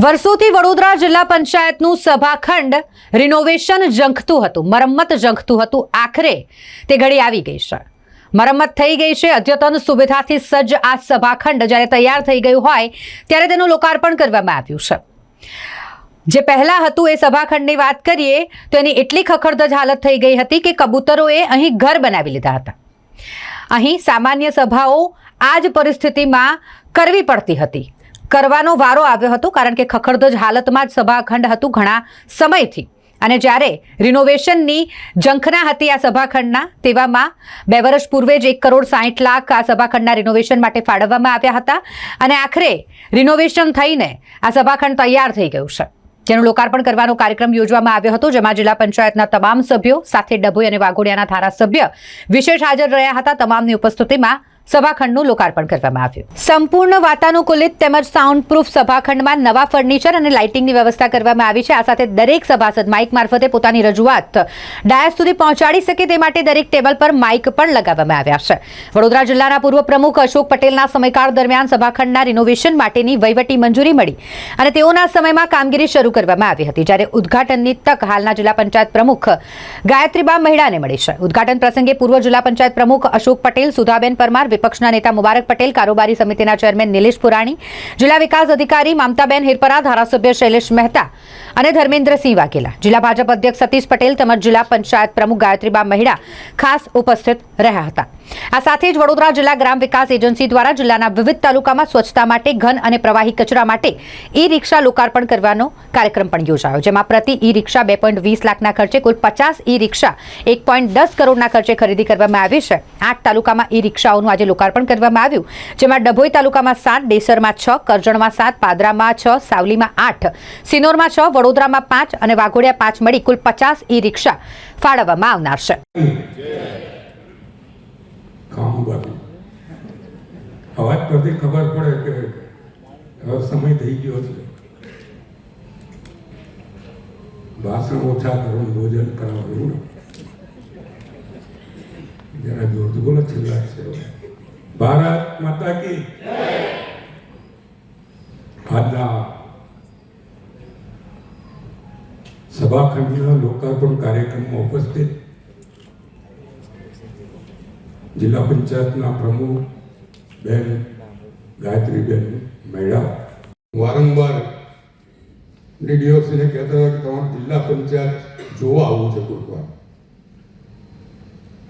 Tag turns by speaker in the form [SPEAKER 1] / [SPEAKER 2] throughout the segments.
[SPEAKER 1] વર્ષોથી વડોદરા જિલ્લા પંચાયતનું સભાખંડ રિનોવેશન ઝંખતું હતું, મરમ્મત ઝંખતું હતું. આખરે તે ઘડી આવી ગઈ છે મરમ્મત થઈ ગઈ છે, અદ્યતન સુવિધાથી સજ્જ આ સભાખંડ જ્યારે તૈયાર થઈ ગયું હોય, ત્યારે તેનું લોકાર્પણ કરવામાં આવ્યું છે જે પહેલાં હતું એ સભાખંડની વાત કરીએ, તો એની એટલી ખખડધજ હાલત થઈ ગઈ હતી કે કબૂતરોએ અહીં ઘર બનાવી લીધા હતા. અહીં સામાન્ય સભાઓ આ જ પરિસ્થિતિમાં કરવી પડતી હતી. કરવાનો વારો આવ્યો હતો કારણ કે ખખડધજ હાલતમાં જ સભાખંડ હતું ઘણા સમયથી. અને જ્યારે રિનોવેશનની ઝંખના હતી આ સભાખંડના, તેવામાં બે વર્ષ પૂર્વે જ એક કરોડ સાહીઠ લાખ આ સભાખંડના રિનોવેશન માટે ફાળવવામાં આવ્યા હતા. અને આખરે રિનોવેશન થઈને આ સભાખંડ તૈયાર થઈ ગયું છે. જેનું લોકાર્પણ કરવાનો કાર્યક્રમ યોજવામાં આવ્યો હતો, જેમાં જિલ્લા પંચાયતના તમામ સભ્યો સાથે ડભોઈ અને વાઘોડિયાના ધારાસભ્ય વિશેષ હાજર રહ્યા હતા. તમામની ઉપસ્થિતિમાં સભાખંડનું લોકાર્પણ કરવામાં આવ્યું. સંપૂર્ણ વાતાનુકૂલિત તેમજ સાઉન્ડ પ્રૂફ સભાખંડમાં નવા ફર્નિચર અને લાઇટિંગની વ્યવસ્થા કરવામાં આવી છે. આ સાથે દરેક સભાસદ માઇક મારફતે પોતાની રજૂઆત ડાયસ સુધી પહોંચાડી શકે તે માટે દરેક ટેબલ પર માઇક પણ લગાવવામાં આવ્યા છે. વડોદરા જિલ્લાના પૂર્વ પ્રમુખ અશોક પટેલના સમયકાળ દરમિયાન સભાખંડના રિનોવેશન માટેની વહીવટી મંજૂરી મળી અને તેઓના સમયમાં કામગીરી શરૂ કરવામાં આવી હતી, જ્યારે ઉદ્ઘાટનની તક હાલના જિલ્લા પંચાયત પ્રમુખ ગાયત્રીબા મહેડાને મળી છે. ઉદ્ઘાટન પ્રસંગે પૂર્વ જિલ્લા પંચાયત પ્રમુખ અશોક પટેલ, સુધાબેન પરમાર વિપક્ષના નેતા મુબારક પટેલ, કારોબારી સમિતિના ચેરમેન નિલેશ પુરાણી, જિલ્લા વિકાસ અધિકારી મમતાબેન હિરપરા, ધારાસભ્ય શૈલેષ મહેતા અને ધર્મેન્દ્રસિંહ વાઘેલા. જિલ્લા ભાજપ અધ્યક્ષ સતીશ પટેલ તેમજ જિલ્લા પંચાયત પ્રમુખ ગાયત્રીબા મહિડા ખાસ ઉપસ્થિત રહ્યા હતા. આ સાથે જ વડોદરા જિલ્લા ગ્રામ વિકાસ એજન્સી દ્વારા જિલ્લાના વિવિધ તાલુકામાં સ્વચ્છતા માટે ઘન અને પ્રવાહી કચરા માટે ઈ રિક્ષા લોકાર્પણ કરવાનો કાર્યક્રમ પણ યોજાયો, જેમાં પ્રતિ ઈ રિક્ષા બે પોઈન્ટ વીસ લાખના ખર્ચે કુલ પચાસ ઈ રિક્ષા એક પોઈન્ટ દસ કરોડના ખર્ચે ખરીદી કરવામાં આવી છે. આઠ તાલુકામાં ઈ રિક્ષાઓનું આજે લોકાર્પણ કરવામાં આવ્યું, જેમાં ડભોઈ તાલુકામાં સાત, દેસરમાં છ, કરજણમાં સાત, પાદરામાં છ, સાવલીમાં આઠ, સિનોરમાં છ વડોદરામાં પાંચ અને વાઘોડિયા પાંચ મળી કુલ પચાસ ઈ રિક્ષા ફાળવવામાં આવનાર છે.
[SPEAKER 2] અવાજ પરથી ખબર પડે કે સમય થઈ ગયો છે. ભાષણ ઓછા કરવું ભોજન કરાવવું જરા જોરથી બોલો, છેલ્લા છે ભારત માતા કી આજના સભાખંડના લોકાર્પણ કાર્યક્રમમાં ઉપસ્થિત જિલ્લા પંચાયતના પ્રમુખ બેન ગાયત્રીબેન મૈડા વારંવાર ડીડીઓસીને કહેતા હતા કે તમારું જિલ્લા પંચાયત જોવા આવવું છે કોઈક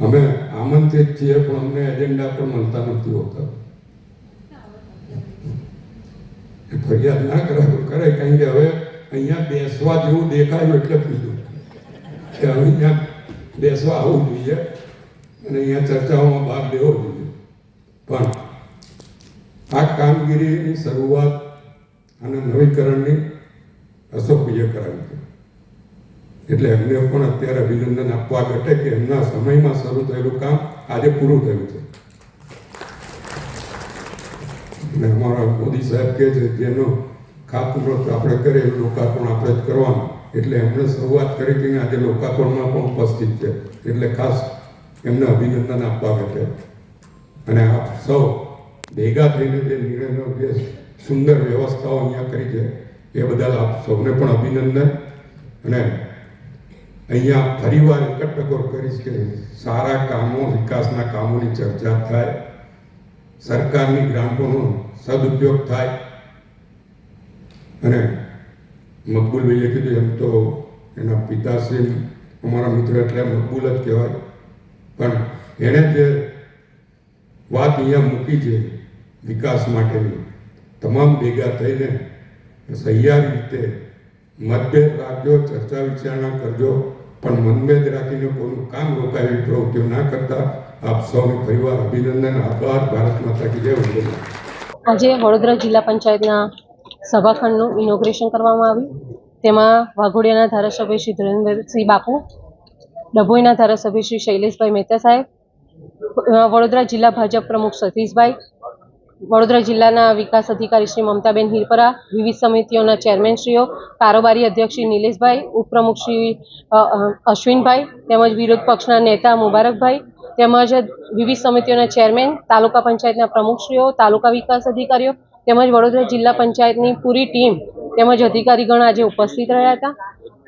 [SPEAKER 2] અમે આમંત્રિત છીએ, પણ અમને એજન્ડા પણ મળતા નથી હોતા. ફરિયાદ ના કરાય કરે કારણ કે હવે અહીંયા બેસવા જેવું દેખાયું એટલે કીધું કે હવે અહીંયા બેસવા આવવું જોઈએ અને અહીંયા ચર્ચાઓમાં ભાગ લેવો જોઈએ. પણ આ કામગીરીની શરૂઆત અને નવીકરણની અશોકભાઈએ કરાવી છે. એટલે એમને પણ અત્યારે અભિનંદન આપવા ઘટે કે એમના સમયમાં શરૂ થયેલું કામ આજે પૂરું થયું છે. અને અમારા મોદી સાહેબ કહે છે, જેનો ખાતમુહૂર્ત આપણે કરીએ, લોકાર્પણ આપણે જ કરવાનું. એટલે એમણે શરૂઆત કરી હતી આજે લોકાર્પણમાં પણ ઉપસ્થિત છે. એટલે ખાસ એમને અભિનંદન આપવા માટે. અને આપ સૌ ભેગા થઈને જે નિર્ણયનો જે સુંદર વ્યવસ્થાઓ અહીંયા કરી છે, એ બદલ આપ સૌને પણ અભિનંદન. અને અહીંયા ફરીવાર એક જ કરીશ કે સારા કામો, વિકાસના કામોની ચર્ચા થાય. સરકારની ગ્રાન્ટોનો સદુપયોગ થાય. અને મકબૂલભાઈએ કીધું એમ તો એના પિતાશ્રી અમારા મિત્ર એટલે મકબૂલ જ કહેવાય. પણ એણે જે વાત અહીંયા મૂકી છે વિકાસ માટેની, તમામ ભેગા થઈને સહિયારી રીતે મતભેદ રાખજો, ચર્ચા વિચારણા કરજો, પણ મનભેદ રાખીને કોઈનું કામ રોકાયું એવી પ્રવૃત્તિઓ ના કરતા આપ સૌને ફરીવાર અભિનંદન, આભાર, ભારત માતા કી જય, વંદે
[SPEAKER 3] આજે વડોદરા જિલ્લા પંચાયતના સભાખંડનું ઇનોગ્રેશન કરવામાં આવ્યું. તેમાં વાઘોડિયાના ધારાસભ્ય શ્રી ધીરેન્દ્રસિંહ બાપુ, ડભોઈના ધારાસભ્ય શ્રી શૈલેષભાઈ મહેતા સાહેબ વડોદરા જિલ્લા ભાજપ પ્રમુખ સતીશભાઈ, વડોદરા જિલ્લાના વિકાસ અધિકારી શ્રી મમતાબેન હિરપરા, વિવિધ સમિતિઓના ચેરમેનશ્રીઓ કારોબારી અધ્યક્ષ શ્રી નિલેશભાઈ, ઉપપ્રમુખ શ્રી અશ્વિનભાઈ, તેમજ વિરોધ પક્ષના નેતા મુબારકભાઈ, તેમજ વિવિધ સમિતિઓના ચેરમેન, તાલુકા પંચાયતના પ્રમુખશ્રીઓ તાલુકા વિકાસ અધિકારીઓ તેમજ વડોદરા જિલ્લા પંચાયતની પૂરી ટીમ તેમજ અધિકારીગણ આજે ઉપસ્થિત રહ્યા હતા.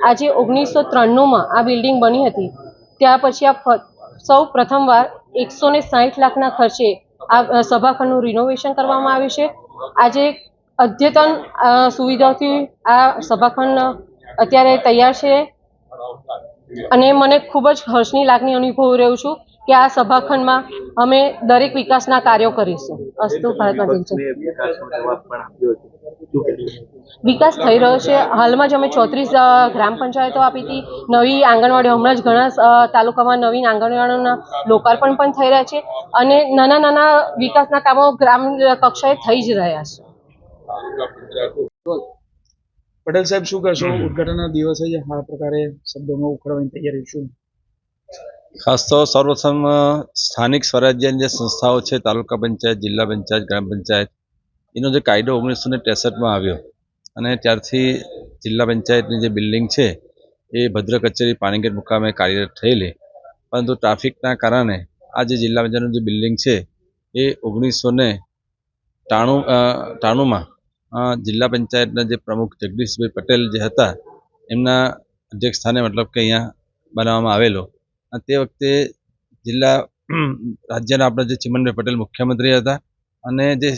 [SPEAKER 3] આજે ઓગણીસો ત્રાણુંમાં આ બિલ્ડિંગ બની હતી. ત્યાર પછી આ સૌ પ્રથમવાર એકસો ને સાઠ લાખના ખર્ચે આ સભાખંડનું રિનોવેશન કરવામાં આવ્યું છે. આજે અદ્યતન સુવિધાઓથી આ સભાખંડ અત્યારે તૈયાર છે. અને મને ખૂબ જ હર્ષની લાગણી અનુભવી રહ્યું છું કે આ સભાખંડમાં અમે દરેક વિકાસના કાર્યો કરીશું. અસ્તુ વિકાસ થઈ રહ્યો છે. હાલમાં જ અમે ચોત્રીસ ગ્રામ પંચાયતો આપી હતી. નવી આંગણવાડીઓ હમણાં જ ઘણા તાલુકામાં નવીન આંગણવાડીઓના લોકાર્પણ પણ થઈ રહ્યા છે અને નાના નાના વિકાસના કામો ગ્રામ કક્ષાએ થઈ જ રહ્યા છે.
[SPEAKER 4] પટેલ સાહેબ, શું કહેશો? ઉદઘાટનના દિવસે આ પ્રકારે શબ્દોમાં ઉખડવાની તૈયારી શું
[SPEAKER 5] ખાસ તો સર્વપ્રથમ સ્થાનિક સ્વરાજ્યની જે સંસ્થાઓ છે, તાલુકા પંચાયત, જિલ્લા પંચાયત, ગ્રામ પંચાયત, એનો જે કાયદો ઓગણીસો ને ત્રેસઠમાં આવ્યો. અને ત્યારથી જિલ્લા પંચાયતની જે બિલ્ડિંગ છે, એ ભદ્ર કચેરી પાણીગેટ મુકામે કાર્યરત થયેલી. પરંતુ ટ્રાફિકના કારણે આ જે જિલ્લા પંચાયતનું જે બિલ્ડિંગ છે, એ ઓગણીસો ને ટાણું ટાણુંમાં જિલ્લા પંચાયતના જે પ્રમુખ જગદીશભાઈ પટેલ જે હતા, એમના અધ્યક્ષ સ્થાને મતલબ કે અહીંયા બનાવવામાં આવેલો. તે વખતે જિલ્લા રાજ્યના આપણા જે ચિમનભાઈ પટેલ મુખ્યમંત્રી હતા અને જે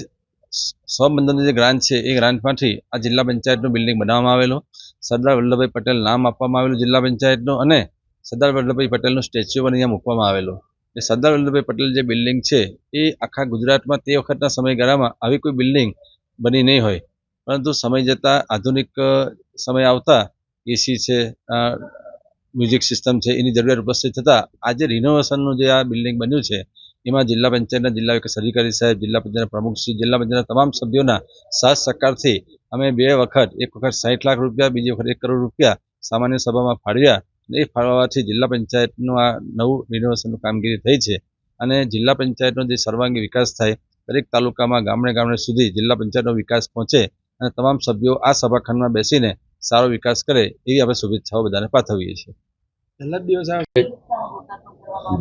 [SPEAKER 5] સ્વબંધનની જે ગ્રાન્ટ છે, એ ગ્રાન્ટમાંથી આ જિલ્લા પંચાયતનું બિલ્ડિંગ બનાવવામાં આવેલું. સરદાર વલ્લભભાઈ પટેલ નામ આપવામાં આવેલું જિલ્લા પંચાયતનું અને સરદાર વલ્લભભાઈ પટેલનું સ્ટેચ્યુ પણ અહીંયા મૂકવામાં આવેલું. એ સરદાર વલ્લભભાઈ પટેલ જે બિલ્ડિંગ છે, એ આખા ગુજરાતમાં તે વખતના સમયગાળામાં આવી કોઈ બિલ્ડિંગ બની નહીં હોય. પરંતુ સમય જતાં આધુનિક સમય આવતા એસી છે મ્યુઝિક સિસ્ટમ છે, એની જરૂરિયાત ઉપસ્થિત થતાં આજે રિનોવેશનનું જે આ બિલ્ડિંગ બન્યું છે, એમાં જિલ્લા પંચાયતના જિલ્લા અધિકારી સાહેબ, જિલ્લા પંચાયતના પ્રમુખશ્રી જિલ્લા પંચાયતના તમામ સભ્યોના સાથ સહકારથી અમે બે વખત, એક વખત સાઠ લાખ રૂપિયા, બીજી વખત એક કરોડ રૂપિયા સામાન્ય સભામાં ફાળવ્યા અને એ ફાળવવાથી જિલ્લા પંચાયતનું આ નવું રિનોવેશનનું કામગીરી થઈ છે. અને જિલ્લા પંચાયતનો જે સર્વાંગી વિકાસ થાય, દરેક તાલુકામાં ગામડે ગામડે સુધી જિલ્લા પંચાયતનો વિકાસ પહોંચે અને તમામ સભ્યો આ સભાખંડમાં બેસીને સારો વિકાસ કરે એવી આપણે શુભેચ્છાઓ બધાને પાઠવીએ છીએ.
[SPEAKER 4] પહેલા દિવસે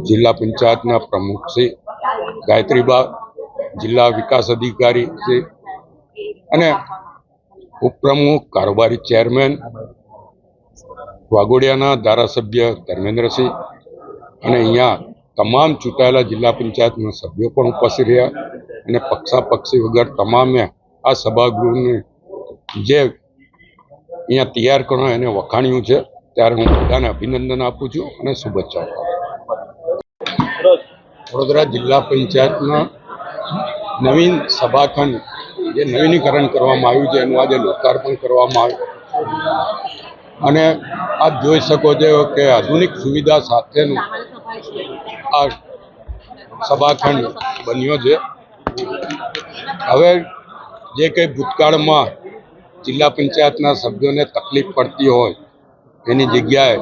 [SPEAKER 2] જિલ્લા પંચાયતના પ્રમુખ શ્રી ગાયત્રીબા, જિલ્લા વિકાસ અધિકારી શ્રી અને ઉપપ્રમુખ, કારોબારી ચેરમેન, વાઘોડિયાના ધારાસભ્ય ધર્મેન્દ્રસિંહ અને અહીંયા તમામ ચૂંટાયેલા જિલ્લા પંચાયતના સભ્યો પણ ઉપસ્થિત રહ્યા અને પક્ષાપક્ષી વગર તમામે આ સભાગૃહને જે અહીંયા તૈયાર કરવા એને વખાણ્યું છે. ત્યારે હું બધાને અભિનંદન આપું છું અને શુભેચ્છાઓ વડોદરા જિલ્લા પંચાયતના નવીન સભાખંડ, જે નવીનીકરણ કરવામાં આવ્યું છે, એનું આજે લોકાર્પણ કરવામાં આવ્યું અને આપ જોઈ શકો છો કે આધુનિક સુવિધા સાથેનું આ સભાખંડ બન્યો છે. હવે જે કંઈ ભૂતકાળમાં જિલ્લા પંચાયતના સભ્યોને તકલીફ પડતી હોય એની જગ્યાએ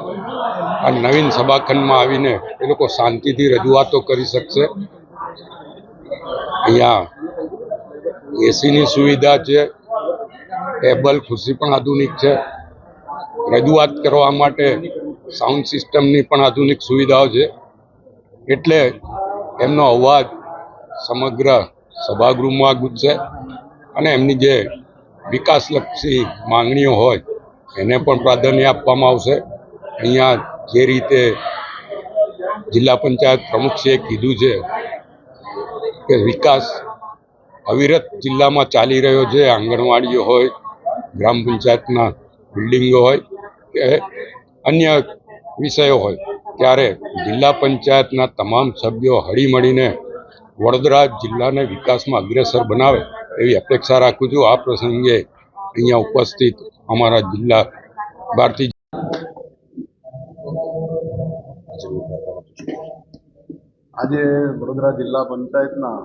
[SPEAKER 2] આ નવીન સભાખંડમાં આવીને એ લોકો શાંતિથી રજૂઆતો કરી શકશે. અહીંયા એસીની સુવિધા છે, ટેબલ, ખુરશી પણ આધુનિક છે. રજૂઆત કરવા માટે સાઉન્ડ સિસ્ટમની પણ આધુનિક સુવિધાઓ છે. એટલે એમનો અવાજ સમગ્ર સભાગૃહમાં ગુજશે અને એમની જે વિકાસલક્ષી માંગણીઓ હોય એને પણ પ્રાધાન્ય આપવામાં આવશે. અહીંયા જે રીતે જિલ્લા પંચાયત પ્રમુખશ્રીએ કીધું છે કે વિકાસ અવિરત જિલ્લામાં ચાલી રહ્યો છે. આંગણવાડીઓ હોય, ગ્રામ પંચાયતના બિલ્ડિંગો હોય કે અન્ય વિષયો હોય, ત્યારે જિલ્લા પંચાયતના તમામ સભ્યો હળી મળીને વડોદરા જિલ્લાને વિકાસમાં અગ્રેસર બનાવે એવી અપેક્ષા રાખું છું. આ પ્રસંગે અહીંયા ઉપસ્થિત અમારા જિલ્લા ભારતીય
[SPEAKER 6] આજે વડોદરા જિલ્લા પંચાયતના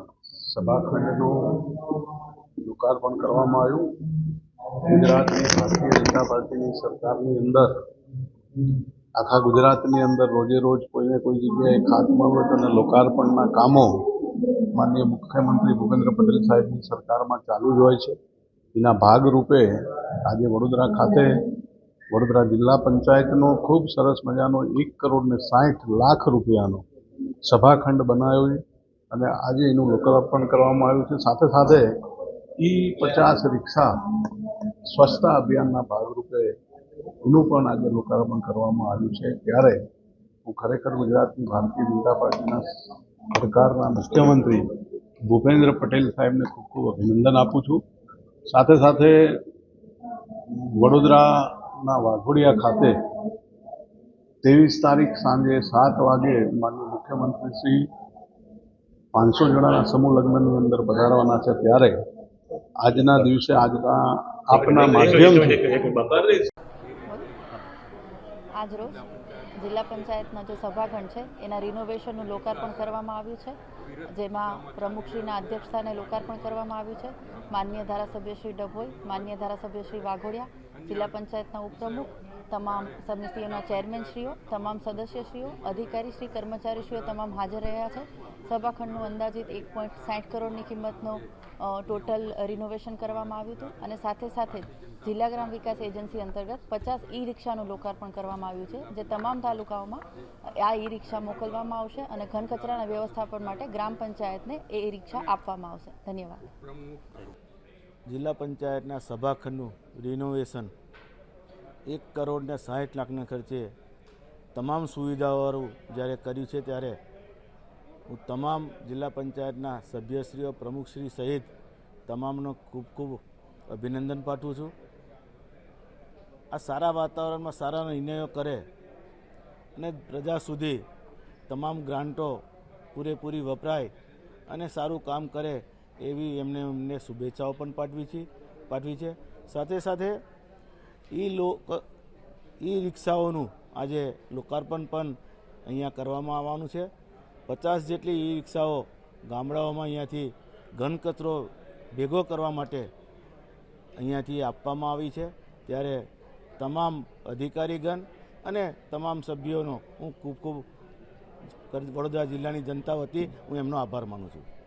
[SPEAKER 6] સભાખંડનું લોકાર્પણ કરવામાં આવ્યું. ગુજરાતની ભારતીય જનતા પાર્ટીની સરકારની અંદર, આખા ગુજરાતની અંદર રોજે રોજ કોઈને કોઈ જગ્યાએ ખાતમુહૂર્ત અને લોકાર્પણના કામો માનનીય મુખ્યમંત્રી ભૂપેન્દ્ર પટેલ સાહેબની સરકારમાં ચાલુ જ હોય છે. એના ભાગરૂપે આજે વડોદરા ખાતે વડોદરા જિલ્લા પંચાયતનો ખૂબ સરસ મજાનો એક કરોડ ને સાઠ લાખ રૂપિયાનો સભાખંડ બનાવ્યો અને આજે એનું લોકાર્પણ કરવામાં આવ્યું છે. સાથે સાથે ઈ પચાસ રિક્ષા સ્વચ્છતા અભિયાનના ભાગરૂપે એનું પણ આજે લોકાર્પણ કરવામાં આવ્યું છે. ત્યારે હું ખરેખર ગુજરાતની ભારતીય જનતા પાર્ટીના સરકારના મુખ્યમંત્રી ભૂપેન્દ્ર પટેલ સાહેબને ખૂબ ખૂબ અભિનંદન આપું છું. સાથે સાથે વડોદરાના વાઘોડિયા ખાતે ત્રેવીસ તારીખ સાંજે સાત વાગે માનનીય મુખ્યમંત્રી શ્રી પાંચસો જણાના સમૂહ લગ્નની અંદર પધારવાના છે. ત્યારે આજના દિવસે આજના આપના માધ્યમથી
[SPEAKER 7] આજરોજ જિલ્લા પંચાયતના જે સભાખંડ છે, એના રિનોવેશનનું લોકાર્પણ કરવામાં આવ્યું છે. જેમાં પ્રમુખશ્રીના અધ્યક્ષસ્થાને લોકાર્પણ કરવામાં આવ્યું છે. માન્ય ધારાસભ્ય શ્રી ડભોઈ માન્ય ધારાસભ્ય શ્રી વાઘોડિયા, જિલ્લા પંચાયતના ઉપપ્રમુખ, તમામ સમિતિઓના ચેરમેનશ્રીઓ, તમામ સદસ્યશ્રીઓ અધિકારીશ્રી કર્મચારીશ્રીઓ તમામ હાજર રહ્યા છે. સભાખંડનું અંદાજિત એક પોઈન્ટ સાઠ કરોડની કિંમતનો ટોટલ રિનોવેશન કરવામાં આવ્યું હતું અને સાથે સાથે જિલ્લા ગ્રામ વિકાસ એજન્સી અંતર્ગત પચાસ ઈ રિક્ષાનું લોકાર્પણ કરવામાં આવ્યું છે, જે તમામ તાલુકાઓમાં આ ઈ રિક્ષા મોકલવામાં આવશે અને ઘન કચરાના વ્યવસ્થાપન માટે ગ્રામ પંચાયતને એ ઈ રિક્ષા આપવામાં આવશે. ધન્યવાદ.
[SPEAKER 8] જિલ્લા પંચાયતના સભાખંડનું રિનોવેશન એક કરોડ ને સાઠ લાખના ખર્ચે તમામ સુવિધાઓવાળું જ્યારે કર્યું છે ત્યારે હું તમામ જિલ્લા પંચાયતના સભ્યશ્રીઓ, પ્રમુખશ્રી સહિત તમામનો ખૂબ ખૂબ અભિનંદન પાઠવું છું. આ સારા વાતાવરણમાં સારા નિર્ણયો કરે અને પ્રજા સુધી તમામ ગ્રાન્ટો પૂરેપૂરી વપરાય અને સારું કામ કરે એવી એમને અમને શુભેચ્છાઓ પણ પાઠવી છે પાઠવી છે. સાથે સાથે ઈ લોક, ઈ રિક્ષાઓનું આજે લોકાર્પણ પણ અહીંયા કરવામાં આવવાનું છે. પચાસ જેટલી ઈ રિક્ષાઓ ગામડાઓમાં અહીંયાથી ઘન કચરો ભેગો કરવા માટે અહીંયાથી આપવામાં આવી છે. ત્યારે તમામ અધિકારીગણ અને તમામ સભ્યોનો હું ખૂબ ખૂબ વડોદરા જિલ્લાની જનતા વતી હું એમનો આભાર માનું છું.